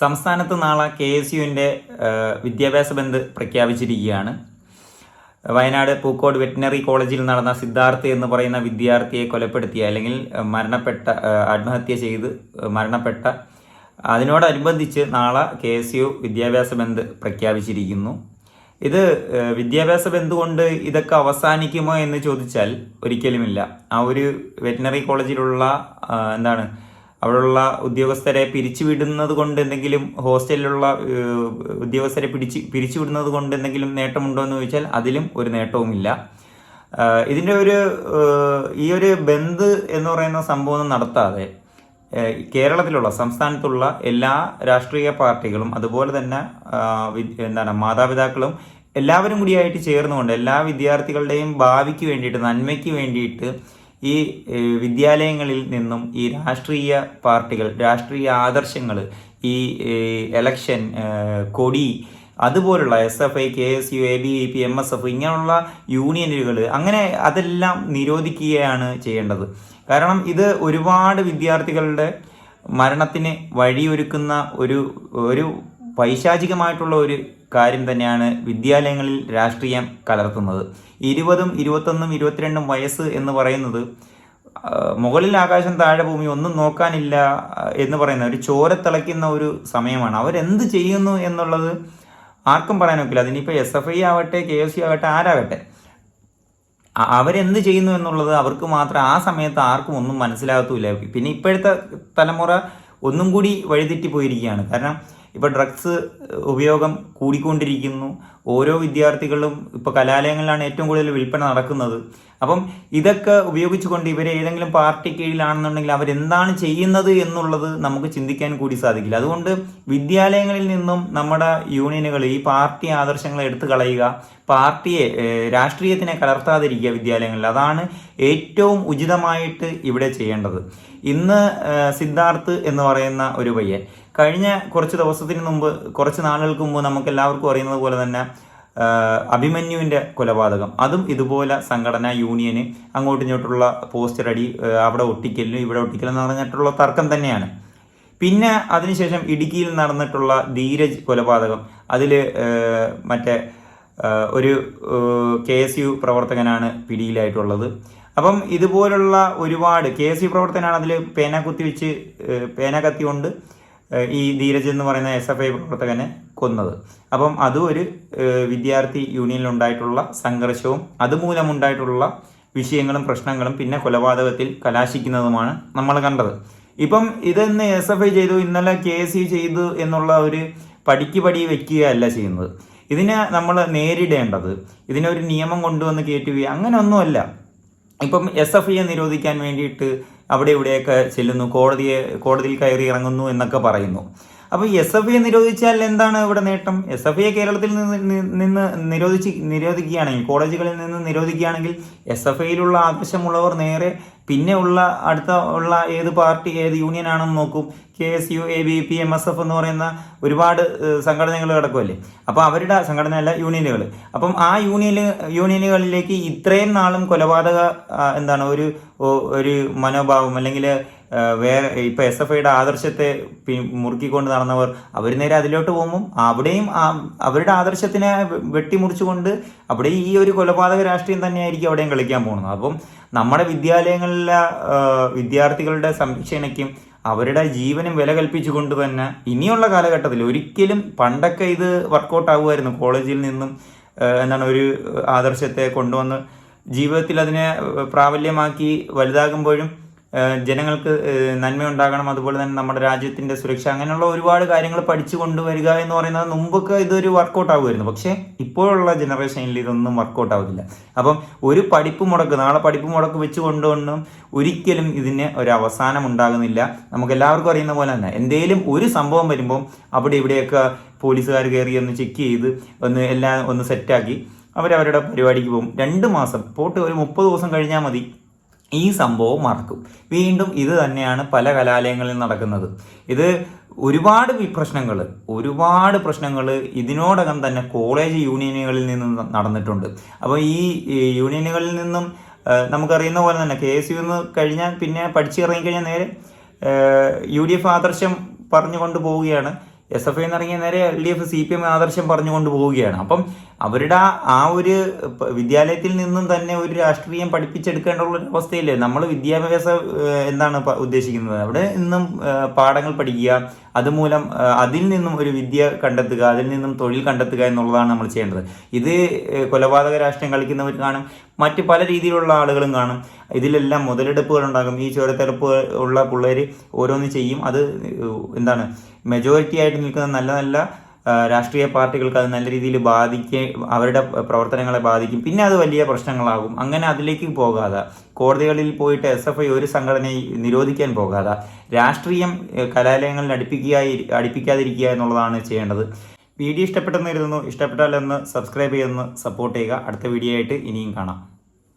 സംസ്ഥാനത്ത് നാളെ K S യുവിന്റെ വിദ്യാഭ്യാസ ബന്ദ് പ്രഖ്യാപിച്ചിരിക്കുകയാണ്. വയനാട് പൂക്കോട് വെറ്റിനറി കോളേജിൽ നടന്ന സിദ്ധാർത്ഥ് എന്ന് പറയുന്ന വിദ്യാർത്ഥിയെ കൊലപ്പെടുത്തിയ അല്ലെങ്കിൽ മരണപ്പെട്ട ആത്മഹത്യ ചെയ്ത് മരണപ്പെട്ട. അതിനോടനുബന്ധിച്ച് നാളെ കെ എസ് യു വിദ്യാഭ്യാസ ബന്ദ് പ്രഖ്യാപിച്ചിരിക്കുന്നു. ഇത് വിദ്യാഭ്യാസ ബന്ദ് കൊണ്ട് ഇതൊക്കെ അവസാനിക്കുമോ എന്ന് ചോദിച്ചാൽ ഒരിക്കലുമില്ല. ആ ഒരു വെറ്റിനറി കോളേജിലുള്ള എന്താണ് അവിടെയുള്ള ഉദ്യോഗസ്ഥരെ പിരിച്ചുവിടുന്നത് കൊണ്ട് എന്തെങ്കിലും ഹോസ്റ്റലിലുള്ള ഉദ്യോഗസ്ഥരെ പിടിച്ച് പിരിച്ചുവിടുന്നത് കൊണ്ട് എന്തെങ്കിലും നേട്ടമുണ്ടോ എന്ന് ചോദിച്ചാൽ അതിലും ഒരു നേട്ടവുമില്ല. ഇതിന്റെ ഒരു ഈ ഒരു ബന്ദ് എന്ന് പറയുന്ന സംഭവം നടത്താതെ കേരളത്തിലുള്ള സംസ്ഥാനത്തുള്ള എല്ലാ രാഷ്ട്രീയ പാർട്ടികളും അതുപോലെ തന്നെ എന്താണ് മാതാപിതാക്കളും എല്ലാവരും കൂടിയായിട്ട് ചേർന്നുകൊണ്ട് എല്ലാ വിദ്യാർത്ഥികളുടെയും ഭാവിക്ക് വേണ്ടിയിട്ട് നന്മയ്ക്ക് വേണ്ടിയിട്ട് ഈ വിദ്യാലയങ്ങളിൽ നിന്നും ഈ രാഷ്ട്രീയ പാർട്ടികൾ രാഷ്ട്രീയ ആദർശങ്ങൾ ഈ എലക്ഷൻ കൊടി അതുപോലുള്ള S F I K S U A B E P M S F ഇങ്ങനെയുള്ള യൂണിയനുകൾ അങ്ങനെ അതെല്ലാം നിരോധിക്കുകയാണ് ചെയ്യേണ്ടത്. കാരണം ഇത് ഒരുപാട് വിദ്യാർത്ഥികളുടെ മരണത്തിന് വഴിയൊരുക്കുന്ന ഒരു ഒരു പൈശാചികമായിട്ടുള്ള ഒരു കാര്യം തന്നെയാണ് വിദ്യാലയങ്ങളിൽ രാഷ്ട്രീയം കലർത്തുന്നത്. ഇരുപതും ഇരുപത്തൊന്നും ഇരുപത്തിരണ്ടും വയസ്സ് എന്ന് പറയുന്നത് മുകളിൽ ആകാശം താഴെ ഭൂമി ഒന്നും നോക്കാനില്ല എന്ന് പറയുന്ന ഒരു ചോര തിളയ്ക്കുന്ന ഒരു സമയമാണ്. അവരെന്ത് ചെയ്യുന്നു എന്നുള്ളത് ആർക്കും പറയാൻ ഒക്കില്ല അതിനിപ്പോൾ എസ് എഫ് ഐ ആവട്ടെ കെ എസ് സി ആവട്ടെ ആരാകട്ടെ അവരെന്ത് ചെയ്യുന്നു എന്നുള്ളത് അവർക്ക് മാത്രം ആ സമയത്ത് ആർക്കും ഒന്നും മനസ്സിലാകത്തുമില്ല പിന്നെ ഇപ്പോഴത്തെ തലമുറ ഒന്നും കൂടി വഴിതെറ്റി പോയിരിക്കുകയാണ്. കാരണം ഇപ്പോൾ ഡ്രഗ്സ് ഉപയോഗം കൂടിക്കൊണ്ടിരിക്കുന്നു. ഓരോ വിദ്യാർത്ഥികളും ഇപ്പോൾ കലാലയങ്ങളിലാണ് ഏറ്റവും കൂടുതൽ വിൽപ്പന നടക്കുന്നത്. അപ്പം ഇതൊക്കെ ഉപയോഗിച്ചുകൊണ്ട് ഇവർ ഏതെങ്കിലും പാർട്ടി കീഴിലാണെന്നുണ്ടെങ്കിൽ അവരെന്താണ് ചെയ്യുന്നത് എന്നുള്ളത് നമുക്ക് ചിന്തിക്കാൻ കൂടി സാധിക്കില്ല. അതുകൊണ്ട് വിദ്യാലയങ്ങളിൽ നിന്നും നമ്മുടെ യൂണിയനുകൾ ഈ പാർട്ടി ആദർശങ്ങളെ എടുത്തു കളയുക പാർട്ടിയെ രാഷ്ട്രീയത്തിനെ കലർത്താതിരിക്കുക വിദ്യാലയങ്ങളിൽ. അതാണ് ഏറ്റവും ഉചിതമായിട്ട് ഇവിടെ ചെയ്യേണ്ടത്. ഇന്ന് സിദ്ധാർത്ഥ് എന്ന് പറയുന്ന ഒരു പയ്യൻ കഴിഞ്ഞ കുറച്ച് ദിവസത്തിന് മുമ്പ് കുറച്ച് നാളുകൾക്ക് മുമ്പ് നമുക്ക് എല്ലാവർക്കും അറിയുന്നത് പോലെ തന്നെ അഭിമന്യുവിന്റെ കൊലപാതകം. അതും ഇതുപോലെ സംഘടന യൂണിയന് അങ്ങോട്ടും ഇങ്ങോട്ടുള്ള പോസ്റ്റർ അടി അവിടെ ഒട്ടിക്കലും ഇവിടെ ഒട്ടിക്കലും പറഞ്ഞിട്ടുള്ള തർക്കം തന്നെയാണ്. പിന്നെ അതിനുശേഷം ഇടുക്കിയിൽ നടന്നിട്ടുള്ള ധീരജ് കൊലപാതകം. അതിൽ മറ്റേ ഒരു കെ എസ് യു പ്രവർത്തകനാണ് പിടിയിലായിട്ടുള്ളത്. അപ്പം ഇതുപോലുള്ള ഒരുപാട് കെ എസ് യു പ്രവർത്തകനാണ് അതിൽ പേന കുത്തി വെച്ച് പേന കത്തി കൊണ്ട് ഈ ധീരജ് എന്ന് പറയുന്ന എസ് എഫ് ഐ പ്രവർത്തകനെ കൊന്നത്. അപ്പം അതും ഒരു വിദ്യാർത്ഥി യൂണിയനിൽ ഉണ്ടായിട്ടുള്ള സംഘർഷവും അതുമൂലമുണ്ടായിട്ടുള്ള വിഷയങ്ങളും പ്രശ്നങ്ങളും പിന്നെ കൊലപാതകത്തിൽ കലാശിക്കുന്നതുമാണ് നമ്മൾ കണ്ടത്. ഇപ്പം ഇതെന്ന് എസ് എഫ് ഐ ചെയ്തു ഇന്നലെ കെ എസ് യു ചെയ്തു എന്നുള്ള ഒരു പടിക്ക് പടി വെക്കുകയല്ല ചെയ്യുന്നത്. ഇതിനെ നമ്മൾ നേരിടേണ്ടത് ഇതിനൊരു നിയമം കൊണ്ടുവന്ന് കയറ്റുകയോ അങ്ങനെ ഒന്നുമല്ല ഇപ്പം എസ് എഫ് ഐയെ നിരോധിക്കാൻ വേണ്ടിയിട്ട് അവിടെ ഇവിടെയൊക്കെ ചെല്ലുന്നു. കോടതിയെ കോടതിയിൽ കയറി ഇറങ്ങുന്നു എന്നൊക്കെ പറയുന്നു. അപ്പോൾ എസ് എഫ് ഐ നിരോധിച്ചാൽ എന്താണ് ഇവിടെ നേട്ടം? എസ് എഫ് ഐ കേരളത്തിൽ നിന്ന് നിന്ന് നിരോധിച്ച് നിരോധിക്കുകയാണെങ്കിൽ കോളേജുകളിൽ നിന്ന് നിരോധിക്കുകയാണെങ്കിൽ എസ് എഫ് ഐയിലുള്ള ആവശ്യമുള്ളവർ നേരെ പിന്നെ ഉള്ള അടുത്ത ഉള്ള ഏത് പാർട്ടി ഏത് യൂണിയൻ ആണെന്ന് നോക്കും. K S U A B P M S F എന്ന് പറയുന്ന ഒരുപാട് സംഘടനകൾ കിടക്കുമല്ലേ അപ്പോൾ അവരുടെ സംഘടന അല്ല യൂണിയനുകൾ. അപ്പം ആ യൂണിയൻ യൂണിയനുകളിലേക്ക് ഇത്രയും നാളും കൊലപാതക എന്താണ് ഒരു ഒരു മനോഭാവം അല്ലെങ്കിൽ വേറെ ഇപ്പൊ എസ് എഫ് ഐയുടെ ആദർശത്തെ മുറുക്കിക്കൊണ്ട് നടന്നവർ അവർ നേരെ അതിലോട്ട് പോകും അവിടെയും അവരുടെ ആദർശത്തിനെ വെട്ടിമുറിച്ചുകൊണ്ട് അവിടെ ഈ ഒരു കൊലപാതക രാഷ്ട്രീയം തന്നെയായിരിക്കും അവിടെയും കളിക്കാൻ പോകുന്നത്. അപ്പം നമ്മുടെ വിദ്യാലയങ്ങളിലെ വിദ്യാർത്ഥികളുടെ സംരക്ഷണയ്ക്കും അവരുടെ ജീവനും വില കൽപ്പിച്ചുകൊണ്ട് തന്നെ ഇനിയുള്ള കാലഘട്ടത്തിൽ ഒരിക്കലും പണ്ടൊക്കെ ഇത് വർക്കൗട്ട് ആകുമായിരുന്നു കോളേജിൽ നിന്നും എന്താണ് ഒരു ആദർശത്തെ കൊണ്ടുവന്ന് ജീവിതത്തിൽ അതിനെ പ്രാബല്യമാക്കി വലുതാകുമ്പോഴും ജനങ്ങൾക്ക് നന്മയുണ്ടാകണം. അതുപോലെ തന്നെ നമ്മുടെ രാജ്യത്തിന്റെ സുരക്ഷ. അങ്ങനെയുള്ള ഒരുപാട് കാര്യങ്ങൾ പഠിച്ചു കൊണ്ടുവരിക എന്ന് പറയുന്നത് മുമ്പൊക്കെ ഇതൊരു വർക്കൗട്ട് ആകുമായിരുന്നു പക്ഷേ ഇപ്പോഴുള്ള ജനറേഷനിൽ ഇതൊന്നും വർക്കൗട്ട് ആവുന്നില്ല. അപ്പം ഒരു പഠിപ്പ് മുടക്ക് നാളെ പഠിപ്പ് മുടക്ക് വെച്ച് കൊണ്ടുകൊണ്ടും ഒരിക്കലും ഇതിന് ഒരു അവസാനം ഉണ്ടാകുന്നില്ല. നമുക്ക് എല്ലാവർക്കും അറിയുന്ന പോലെ തന്നെ എന്തേലും ഒരു സംഭവം വരുമ്പോൾ അവിടെ ഇവിടെയൊക്കെ പോലീസുകാർ കയറി ഒന്ന് ചെക്ക് ചെയ്ത് ഒന്ന് എല്ലാം ഒന്ന് സെറ്റാക്കി അവരവരുടെ പരിപാടിക്ക് പോകും. രണ്ട് മാസം പോട്ട് ഒരു മുപ്പത് ദിവസം കഴിഞ്ഞാൽ മതി. ഈ സംഭവം മറക്കും. വീണ്ടും ഇത് തന്നെയാണ് പല കലാലയങ്ങളിൽ നടക്കുന്നത്. ഇത് ഒരുപാട് പ്രശ്നങ്ങൾ ഒരുപാട് പ്രശ്നങ്ങൾ ഇതിനോടകം തന്നെ കോളേജ് യൂണിയനുകളിൽ നിന്നും നടന്നിട്ടുണ്ട്. അപ്പോൾ ഈ യൂണിയനുകളിൽ നിന്നും നമുക്കറിയുന്ന പോലെ തന്നെ കെ എസ് യു എന്ന് കഴിഞ്ഞാൽ പിന്നെ പഠിച്ചിറങ്ങിക്കഴിഞ്ഞാൽ നേരെ യു ഡി എഫ് ആദർശം പറഞ്ഞുകൊണ്ട് പോവുകയാണ്. എസ് എഫ് ഐ എന്നിറങ്ങിയ നേരെ L D F C P M ആദർശം പറഞ്ഞുകൊണ്ട് പോവുകയാണ്. അപ്പം അവരുടെ ആ- ഒരു വിദ്യാലയത്തിൽ നിന്നും തന്നെ ഒരു രാഷ്ട്രീയം പഠിപ്പിച്ചെടുക്കേണ്ട ഒരു അവസ്ഥയില്ലേ? നമ്മൾ വിദ്യാഭ്യാസം എന്താണ് ഉദ്ദേശിക്കുന്നത്? അവിടെ നിന്നും പാഠങ്ങൾ പഠിക്കുക അതുമൂലം അതിൽ നിന്നും ഒരു വിദ്യ കണ്ടെത്തുക അതിൽ നിന്നും തൊഴിൽ കണ്ടെത്തുക എന്നുള്ളതാണ് നമ്മൾ ചെയ്യേണ്ടത്. ഇത് കൊലപാതക രാഷ്ട്രീയം കളിക്കുന്നവർ കാണും. മറ്റ് പല രീതിയിലുള്ള ആളുകളും കാണും. ഇതിലെല്ലാം മുതലെടുപ്പുകൾ ഉണ്ടാകും ഈ ചുരത്തെടുപ്പ് ഉള്ള പിള്ളേർ ഓരോന്ന് ചെയ്യും. അത് എന്താണ് മെജോറിറ്റി ആയിട്ട് നിൽക്കുന്ന നല്ല നല്ല രാഷ്ട്രീയ പാർട്ടികൾക്ക് അത് നല്ല രീതിയിൽ ബാധിക്കുക അവരുടെ പ്രവർത്തനങ്ങളെ ബാധിക്കും. പിന്നെ അത് വലിയ പ്രശ്നങ്ങളാകും. അങ്ങനെ അതിലേക്ക് പോകാതെ കോടതികളിൽ പോയിട്ട് എസ് എഫ് ഐ ഒരു സംഘടനയെ നിരോധിക്കാൻ പോകാതെ രാഷ്ട്രീയം കലാലയങ്ങളിൽ അടുപ്പിക്കുക അടുപ്പിക്കാതിരിക്കുക എന്നുള്ളതാണ് ചെയ്യേണ്ടത്. വീഡിയോ ഇഷ്ടപ്പെട്ടെന്ന് കരുതുന്നു. ഇഷ്ടപ്പെട്ടാൽ ഒന്ന് സബ്സ്ക്രൈബ് ചെയ്തൊന്ന് സപ്പോർട്ട് ചെയ്യുക. അടുത്ത വീഡിയോ ആയിട്ട് ഇനിയും കാണാം.